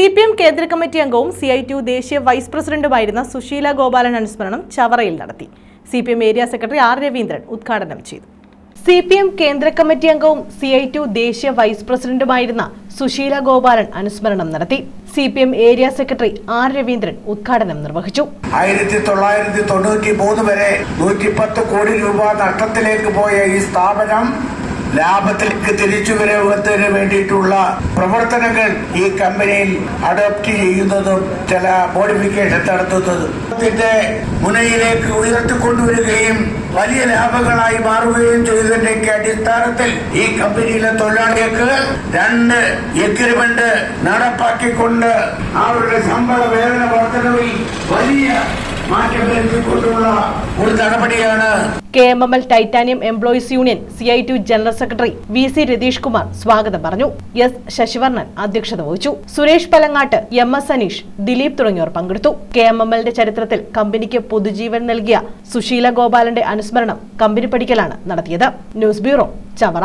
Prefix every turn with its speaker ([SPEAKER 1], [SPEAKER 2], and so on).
[SPEAKER 1] C P M കേന്ദ്ര committee അംഗവും C I T U ദേശീയ വൈസ് പ്രസിഡന്റുമായിരുന്ന സുശീല ഗോപാലൻ അനുസ്മരണം ചവറയിൽ നടത്തി. C P M area secretary R Raveendran ഉദ്ഘാടനം ചെയ്തു. സി പി എം കേന്ദ്ര കമ്മിറ്റി അംഗവും സി ഐ ടി ദേശീയ വൈസ് പ്രസിഡന്റുമായിരുന്ന സുശീല ഗോപാലൻ അനുസ്മരണം നടത്തി. C P M area secretary R Raveendran ഉദ്ഘാടനം നിർവഹിച്ചു.
[SPEAKER 2] ആയിരത്തി തൊള്ളായിരത്തി തൊണ്ണൂറ്റി മൂന്ന് വരെ നൂറ്റിപ്പത്ത് കോടി രൂപ നഷ്ടത്തിലേക്ക് പോയ ഈ സ്ഥാപനം ലാഭത്തിലേക്ക് തിരിച്ചു തിരിച്ചുവരവത്തിന് വേണ്ടിയിട്ടുള്ള പ്രവർത്തനങ്ങൾ ഈ കമ്പനിയിൽ അഡോപ്റ്റ് ചെയ്യുന്നതും ചില മോഡിഫിക്കേഷൻ നടത്തുന്നതും. മുനയിലേക്ക് ഉയർത്തിക്കൊണ്ടുവരികയും വലിയ ലാഭങ്ങളായി മാറുകയും ചെയ്തതിന്റെ അടിസ്ഥാനത്തിൽ ഈ കമ്പനിയിലെ തൊഴിലാളികൾക്ക് രണ്ട് എഗ്രിമെന്റ് നടപ്പാക്കിക്കൊണ്ട് അവരുടെ ശമ്പള ഒരു
[SPEAKER 1] K M M L titanium employees union C I T general secretary V C Ratheesh Kumar സ്വാഗതം പറഞ്ഞു. എസ് ശശിവർണൻ അധ്യക്ഷത വഹിച്ചു. സുരേഷ് പലങ്ങാട്ട് എം എസ് അനീഷ് ദിലീപ് തുടങ്ങിയവർ പങ്കെടുത്തു. കെ എം എം എല്ലിന്റെ ചരിത്രത്തിൽ കമ്പനിക്ക് പൊതുജീവൻ നൽകിയ സുശീല ഗോപാലന്റെ അനുസ്മരണം കമ്പനി പഠിക്കലാണ് നടത്തിയത്. News bureau Chavara.